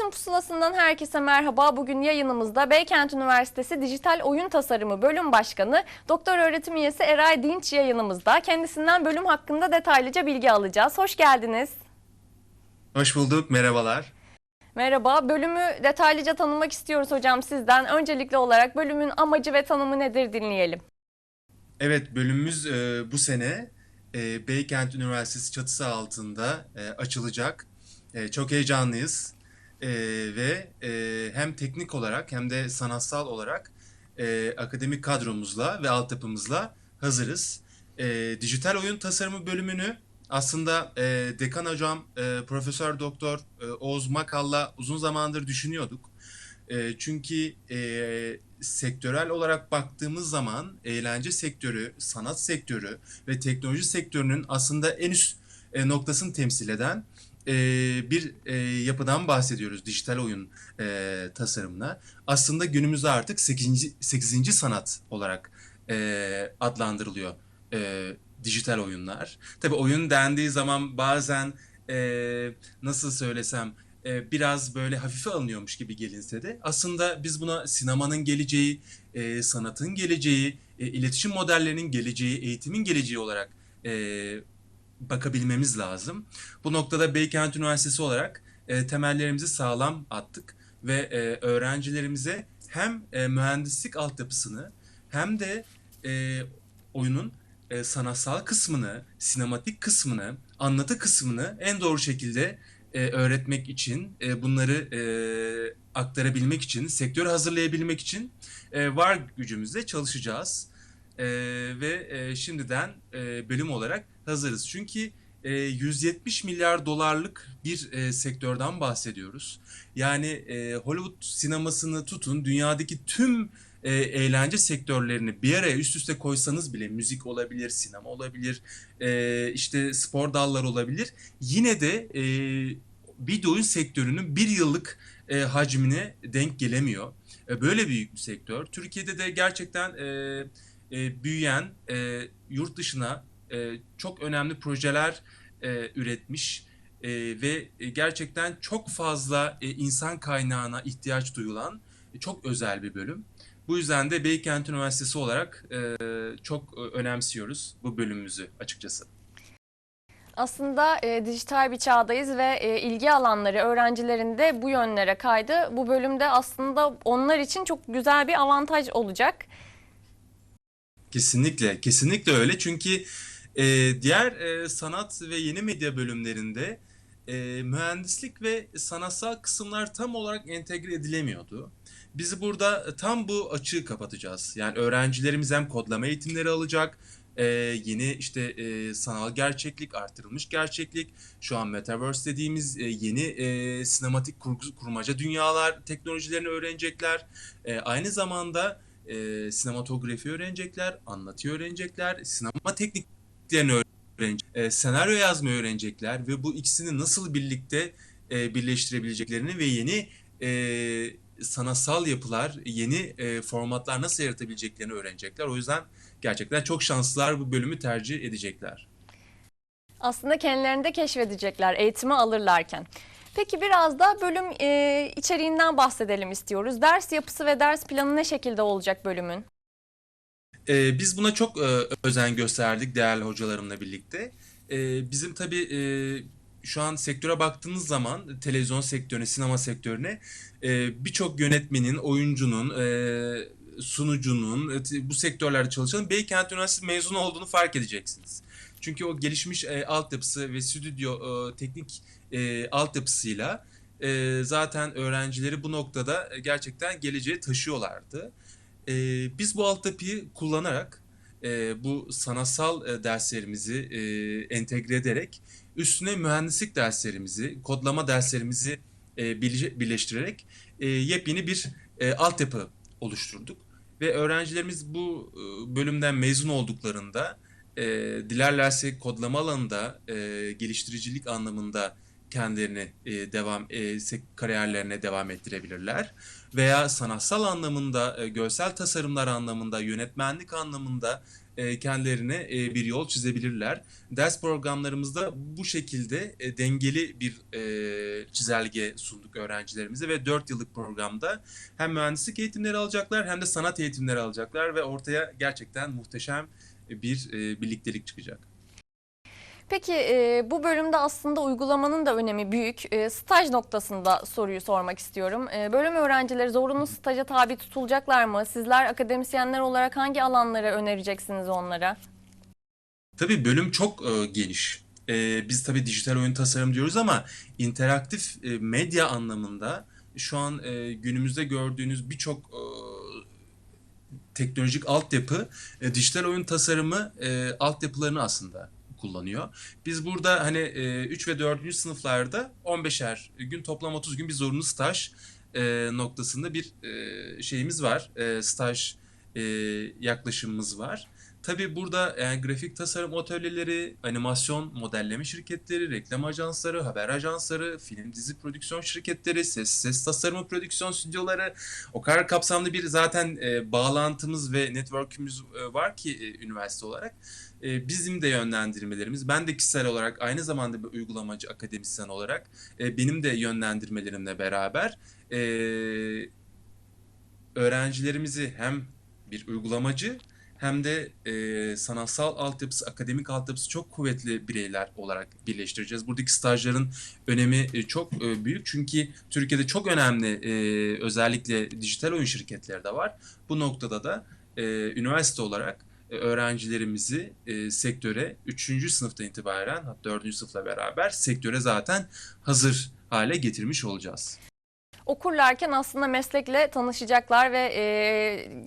Oyun Pusulası'ndan herkese merhaba. Bugün yayınımızda Beykent Üniversitesi Dijital Oyun Tasarımı Bölüm Başkanı Doktor Öğretim Üyesi Eray Dinç yayınımızda. Kendisinden bölüm hakkında detaylıca bilgi alacağız. Hoş geldiniz. Hoş bulduk, merhabalar. Merhaba. Bölümü detaylıca tanımak istiyoruz hocam sizden. Öncelikli olarak bölümün amacı ve tanımı nedir dinleyelim. Evet, bölümümüz e, bu sene e, Beykent Üniversitesi çatısı altında e, açılacak. E, çok heyecanlıyız E, ve e, hem teknik olarak hem de sanatsal olarak e, akademik kadromuzla ve altyapımızla hazırız. E, dijital oyun tasarımı bölümünü aslında e, dekan hocam e, Profesör Doktor e, Oğuz Makal'la uzun zamandır düşünüyorduk. E, çünkü e, sektörel olarak baktığımız zaman eğlence sektörü, sanat sektörü ve teknoloji sektörünün aslında en üst e, noktasını temsil eden e, bir e, yapıdan bahsediyoruz dijital oyun e, tasarımına. Aslında günümüzde artık 8. 8. sanat olarak e, adlandırılıyor e, dijital oyunlar. Tabii oyun dendiği zaman bazen e, nasıl söylesem e, biraz böyle hafife alınıyormuş gibi gelinse de aslında biz buna sinemanın geleceği, e, sanatın geleceği, e, iletişim modellerinin geleceği, eğitimin geleceği olarak e, bakabilmemiz lazım. Bu noktada Beykent Üniversitesi olarak e, temellerimizi sağlam attık ve e, öğrencilerimize hem e, mühendislik altyapısını hem de e, oyunun e, sanatsal kısmını, sinematik kısmını, anlatı kısmını en doğru şekilde e, öğretmek için, e, bunları e, aktarabilmek için, sektörü hazırlayabilmek için e, var gücümüzle çalışacağız. E, ve e, şimdiden e, bölüm olarak hazırız. Çünkü e, 170 milyar dolarlık bir e, sektörden bahsediyoruz. Yani e, Hollywood sinemasını tutun, dünyadaki tüm e, eğlence sektörlerini bir araya üst üste koysanız bile müzik olabilir, sinema olabilir, e, işte spor dalları olabilir. Yine de e, video oyun sektörünün bir yıllık e, hacmine denk gelemiyor. E, böyle büyük bir sektör. Türkiye'de de gerçekten e, e, büyüyen, e, yurt dışına e, çok önemli projeler e, üretmiş e, ve gerçekten çok fazla e, insan kaynağına ihtiyaç duyulan e, çok özel bir bölüm. Bu yüzden de Beykent Üniversitesi olarak e, çok e, önemsiyoruz bu bölümümüzü açıkçası. Aslında e, dijital bir çağdayız ve e, ilgi alanları öğrencilerin de bu yönlere kaydı. Bu bölümde aslında onlar için çok güzel bir avantaj olacak. Kesinlikle, kesinlikle öyle. Çünkü e, diğer e, sanat ve yeni medya bölümlerinde e, mühendislik ve sanatsal kısımlar tam olarak entegre edilemiyordu. Bizi burada tam bu açığı kapatacağız. Yani öğrencilerimiz hem kodlama eğitimleri alacak, e, yeni işte e, sanal gerçeklik, artırılmış gerçeklik, şu an Metaverse dediğimiz e, yeni e, sinematik kurgu, kurmaca dünyalar teknolojilerini öğrenecekler. E, aynı zamanda e, sinematografi öğrenecekler, anlatıyı öğrenecekler, sinema tekniklerini öğrenecekler, e, senaryo yazmayı öğrenecekler ve bu ikisini nasıl birlikte e, birleştirebileceklerini ve yeni e, sanatsal yapılar, yeni e, formatlar nasıl yaratabileceklerini öğrenecekler. O yüzden gerçekten çok şanslılar bu bölümü tercih edecekler. Aslında kendilerini de keşfedecekler eğitimi alırlarken. Peki biraz da bölüm e, içeriğinden bahsedelim istiyoruz. Ders yapısı ve ders planı ne şekilde olacak bölümün? Ee, biz buna çok e, özen gösterdik değerli hocalarımla birlikte. Ee, bizim tabii e, şu an sektöre baktığınız zaman televizyon sektörüne, sinema sektörüne e, birçok yönetmenin, oyuncunun, e, sunucunun, e, bu sektörlerde çalışan Beykent Üniversitesi mezunu olduğunu fark edeceksiniz. Çünkü o gelişmiş e, altyapısı ve stüdyo e, teknik e, altyapısıyla e, zaten öğrencileri bu noktada gerçekten geleceğe taşıyorlardı. E, biz bu altyapıyı kullanarak e, bu sanatsal e, derslerimizi e, entegre ederek üstüne mühendislik derslerimizi, kodlama derslerimizi e, birleştirerek e, yepyeni bir e, altyapı oluşturduk. Ve öğrencilerimiz bu e, bölümden mezun olduklarında e, dilerlerse kodlama alanında e, geliştiricilik anlamında kendilerini e, devam e, kariyerlerine devam ettirebilirler. Veya sanatsal anlamında, e, görsel tasarımlar anlamında, yönetmenlik anlamında e, kendilerine e, bir yol çizebilirler. Ders programlarımızda bu şekilde e, dengeli bir çizelge sunduk öğrencilerimize ve 4 yıllık programda hem mühendislik eğitimleri alacaklar hem de sanat eğitimleri alacaklar ve ortaya gerçekten muhteşem bir birliktelik çıkacak. Peki e, bu bölümde aslında uygulamanın da önemi büyük. E, staj noktasında soruyu sormak istiyorum. E, bölüm öğrencileri zorunlu staja tabi tutulacaklar mı? Sizler akademisyenler olarak hangi alanları önereceksiniz onlara? Tabii bölüm çok e, geniş. E, biz tabii dijital oyun tasarım diyoruz ama interaktif e, medya anlamında şu an e, günümüzde gördüğünüz birçok e, teknolojik altyapı e, dijital oyun tasarımı e, altyapılarını aslında kullanıyor. Biz burada hani e, 3 ve 4. sınıflarda 15'er gün toplam 30 gün bir zorunlu staj e, noktasında bir e, şeyimiz var. E, staj yaklaşımımız var. Tabii burada yani grafik tasarım atölyeleri, animasyon modelleme şirketleri, reklam ajansları, haber ajansları, film dizi prodüksiyon şirketleri, ses ses tasarımı prodüksiyon stüdyoları o kadar kapsamlı bir zaten e, bağlantımız ve network'ümüz e, var ki e, üniversite olarak. E, bizim de yönlendirmelerimiz, ben de kişisel olarak aynı zamanda bir uygulamacı akademisyen olarak e, benim de yönlendirmelerimle beraber e, öğrencilerimizi hem bir uygulamacı hem de e, sanatsal altyapısı, akademik altyapısı çok kuvvetli bireyler olarak birleştireceğiz. Buradaki stajların önemi e, çok e, büyük çünkü Türkiye'de çok önemli e, özellikle dijital oyun şirketleri de var. Bu noktada da e, üniversite olarak e, öğrencilerimizi e, sektöre 3. sınıftan itibaren hatta 4. sınıfla beraber sektöre zaten hazır hale getirmiş olacağız. Okurlarken aslında meslekle tanışacaklar ve e,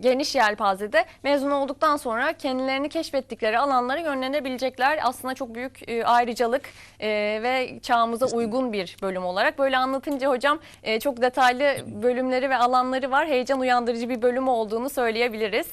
geniş yelpazede mezun olduktan sonra kendilerini keşfettikleri alanlara yönlenebilecekler. Aslında çok büyük e, ayrıcalık e, ve çağımıza uygun bir bölüm olarak. Böyle anlatınca hocam e, çok detaylı bölümleri ve alanları var. Heyecan uyandırıcı bir bölüm olduğunu söyleyebiliriz.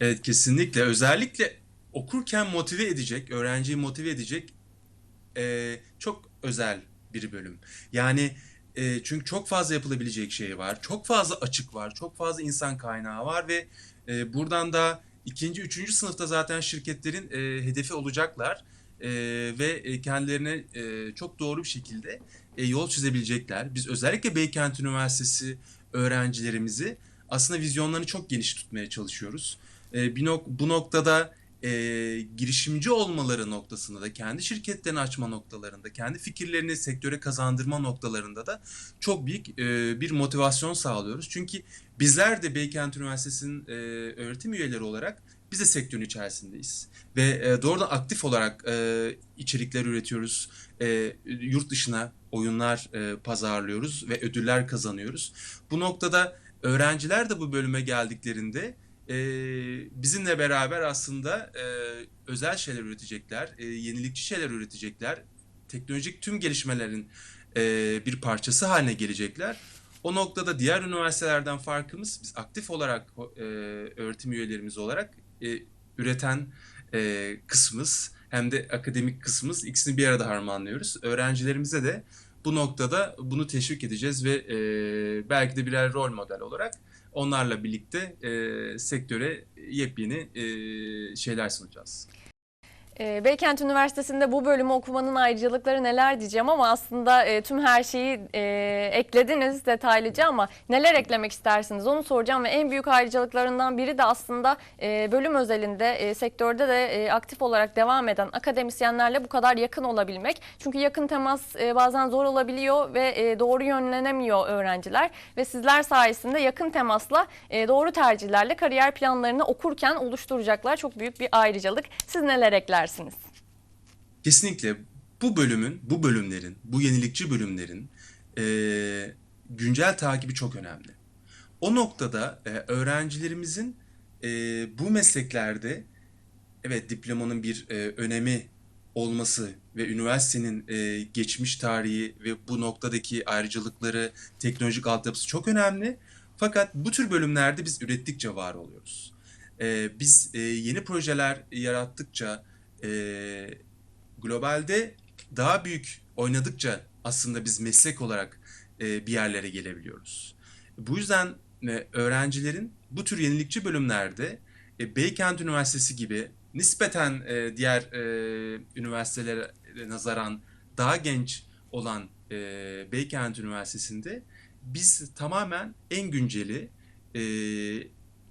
Evet kesinlikle. Özellikle okurken motive edecek, öğrenciyi motive edecek e, çok özel bir bölüm. Yani e, çünkü çok fazla yapılabilecek şey var, çok fazla açık var, çok fazla insan kaynağı var ve e, buradan da ikinci, üçüncü sınıfta zaten şirketlerin e, hedefi olacaklar E, ve kendilerine e, çok doğru bir şekilde e, yol çizebilecekler. Biz özellikle Beykent Üniversitesi öğrencilerimizi aslında vizyonlarını çok geniş tutmaya çalışıyoruz. E, bir nok bu noktada e, girişimci olmaları noktasında da kendi şirketlerini açma noktalarında, kendi fikirlerini sektöre kazandırma noktalarında da çok büyük e, bir motivasyon sağlıyoruz. Çünkü bizler de Beykent Üniversitesi'nin e, öğretim üyeleri olarak biz de sektörün içerisindeyiz. Ve e, doğrudan aktif olarak e, içerikler üretiyoruz. E, yurt dışına oyunlar e, pazarlıyoruz ve ödüller kazanıyoruz. Bu noktada öğrenciler de bu bölüme geldiklerinde e, bizimle beraber aslında e, özel şeyler üretecekler, e, yenilikçi şeyler üretecekler, teknolojik tüm gelişmelerin e, bir parçası haline gelecekler. O noktada diğer üniversitelerden farkımız biz aktif olarak e, öğretim üyelerimiz olarak e, üreten e, kısmımız hem de akademik kısmımız ikisini bir arada harmanlıyoruz. Öğrencilerimize de bu noktada bunu teşvik edeceğiz ve e, belki de birer rol model olarak onlarla birlikte e, sektöre yepyeni e, şeyler sunacağız. E, Beykent Üniversitesi'nde bu bölümü okumanın ayrıcalıkları neler diyeceğim ama aslında e, tüm her şeyi e, eklediniz detaylıca ama neler eklemek istersiniz onu soracağım ve en büyük ayrıcalıklarından biri de aslında e, bölüm özelinde e, sektörde de e, aktif olarak devam eden akademisyenlerle bu kadar yakın olabilmek. Çünkü yakın temas e, bazen zor olabiliyor ve e, doğru yönlenemiyor öğrenciler ve sizler sayesinde yakın temasla e, doğru tercihlerle kariyer planlarını okurken oluşturacaklar. Çok büyük bir ayrıcalık. Siz neler eklersiniz? Kesinlikle bu bölümün, bu bölümlerin, bu yenilikçi bölümlerin e, güncel takibi çok önemli. O noktada e, öğrencilerimizin e, bu mesleklerde evet diplomanın bir e, önemi olması ve üniversitenin e, geçmiş tarihi ve bu noktadaki ayrıcalıkları, teknolojik altyapısı çok önemli. Fakat bu tür bölümlerde biz ürettikçe var oluyoruz. E, biz e, yeni projeler yarattıkça, e, globalde daha büyük oynadıkça aslında biz meslek olarak e, bir yerlere gelebiliyoruz. Bu yüzden e, öğrencilerin bu tür yenilikçi bölümlerde e, Beykent Üniversitesi gibi nispeten e, diğer e, üniversitelere nazaran daha genç olan e, Beykent Üniversitesi'nde biz tamamen en günceli, e,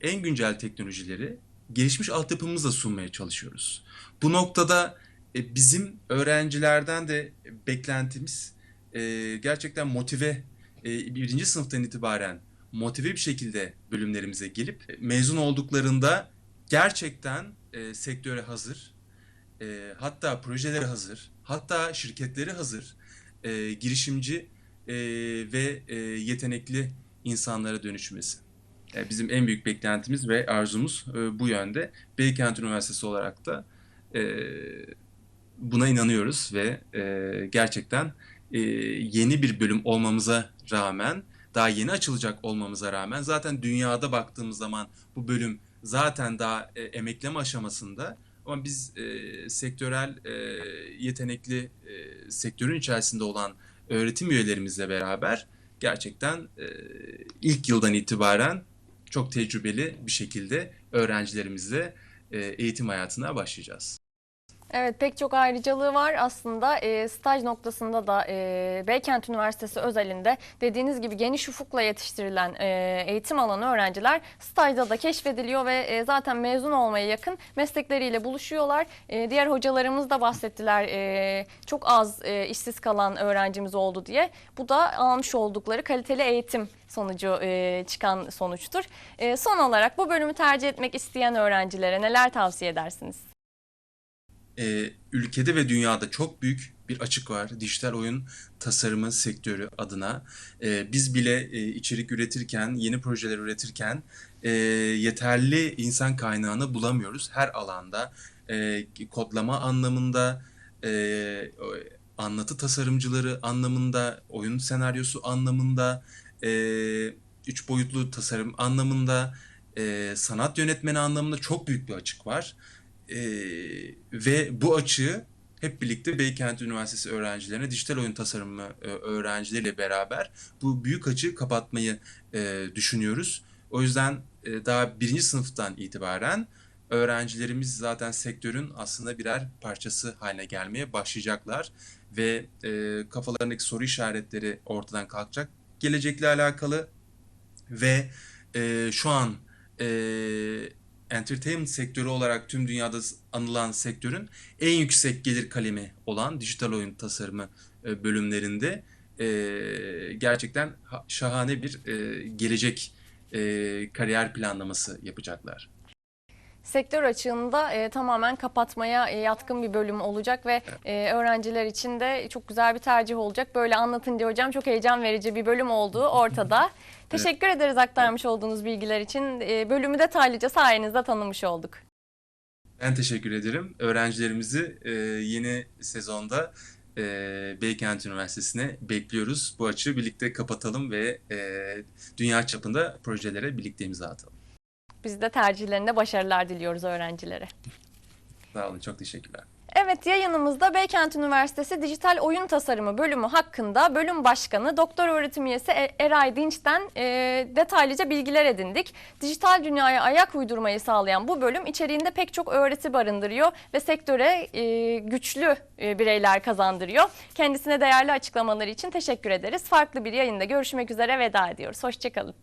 en güncel teknolojileri gelişmiş altyapımızla sunmaya çalışıyoruz. Bu noktada e, bizim öğrencilerden de beklentimiz e, gerçekten motive, e, birinci sınıftan itibaren motive bir şekilde bölümlerimize gelip e, mezun olduklarında gerçekten e, sektöre hazır, e, hatta projeleri hazır, hatta şirketleri hazır, e, girişimci e, ve e, yetenekli insanlara dönüşmesi. E, bizim en büyük beklentimiz ve arzumuz e, bu yönde. Beykent Üniversitesi olarak da e, buna inanıyoruz ve gerçekten yeni bir bölüm olmamıza rağmen, daha yeni açılacak olmamıza rağmen zaten dünyada baktığımız zaman bu bölüm zaten daha emekleme aşamasında ama biz sektörel yetenekli sektörün içerisinde olan öğretim üyelerimizle beraber gerçekten e, ilk yıldan itibaren çok tecrübeli bir şekilde öğrencilerimizle e, eğitim hayatına başlayacağız. Evet pek çok ayrıcalığı var aslında e, staj noktasında da e, Beykent Üniversitesi özelinde dediğiniz gibi geniş ufukla yetiştirilen e, eğitim alanı öğrenciler stajda da keşfediliyor ve e, zaten mezun olmaya yakın meslekleriyle buluşuyorlar. E, diğer hocalarımız da bahsettiler e, çok az e, işsiz kalan öğrencimiz oldu diye. Bu da almış oldukları kaliteli eğitim sonucu e, çıkan sonuçtur. E, son olarak bu bölümü tercih etmek isteyen öğrencilere neler tavsiye edersiniz? E, ülkede ve dünyada çok büyük bir açık var dijital oyun tasarımı sektörü adına. E, biz bile e, içerik üretirken, yeni projeler üretirken e, yeterli insan kaynağını bulamıyoruz her alanda. E, kodlama anlamında, e, anlatı tasarımcıları anlamında, oyun senaryosu anlamında, e, üç boyutlu tasarım anlamında, e, sanat yönetmeni anlamında çok büyük bir açık var. Ee, ve bu açığı hep birlikte Beykent Üniversitesi öğrencilerine dijital oyun tasarımı e, öğrencileriyle beraber bu büyük açığı kapatmayı e, düşünüyoruz. O yüzden e, daha birinci sınıftan itibaren öğrencilerimiz zaten sektörün aslında birer parçası haline gelmeye başlayacaklar ve e, kafalarındaki soru işaretleri ortadan kalkacak. Gelecekle alakalı ve e, şu an e, entertainment sektörü olarak tüm dünyada anılan sektörün en yüksek gelir kalemi olan dijital oyun tasarımı e, bölümlerinde e, gerçekten ha- şahane bir e, gelecek kariyer planlaması yapacaklar. Sektör açığında e, tamamen kapatmaya e, yatkın bir bölüm olacak ve e, öğrenciler için de çok güzel bir tercih olacak. Böyle anlatınca hocam çok heyecan verici bir bölüm olduğu ortada. Teşekkür ederiz aktarmış olduğunuz bilgiler için. E, bölümü detaylıca sayenizde tanımış olduk. Ben teşekkür ederim. Öğrencilerimizi e, yeni sezonda e, Beykent Üniversitesi'ne bekliyoruz. Bu açığı birlikte kapatalım ve e, dünya çapında projelere birlikte imza atalım. Biz de tercihlerinde başarılar diliyoruz öğrencilere. Sağ olun, çok teşekkürler. Evet yayınımızda Beykent Üniversitesi Dijital Oyun Tasarımı bölümü hakkında bölüm başkanı Doktor Öğretim Üyesi E- Eray Dinç'ten e, detaylıca bilgiler edindik. Dijital dünyaya ayak uydurmayı sağlayan bu bölüm içeriğinde pek çok öğreti barındırıyor ve sektöre e, güçlü e, bireyler kazandırıyor. Kendisine değerli açıklamaları için teşekkür ederiz. Farklı bir yayında görüşmek üzere veda ediyoruz. Hoşçakalın.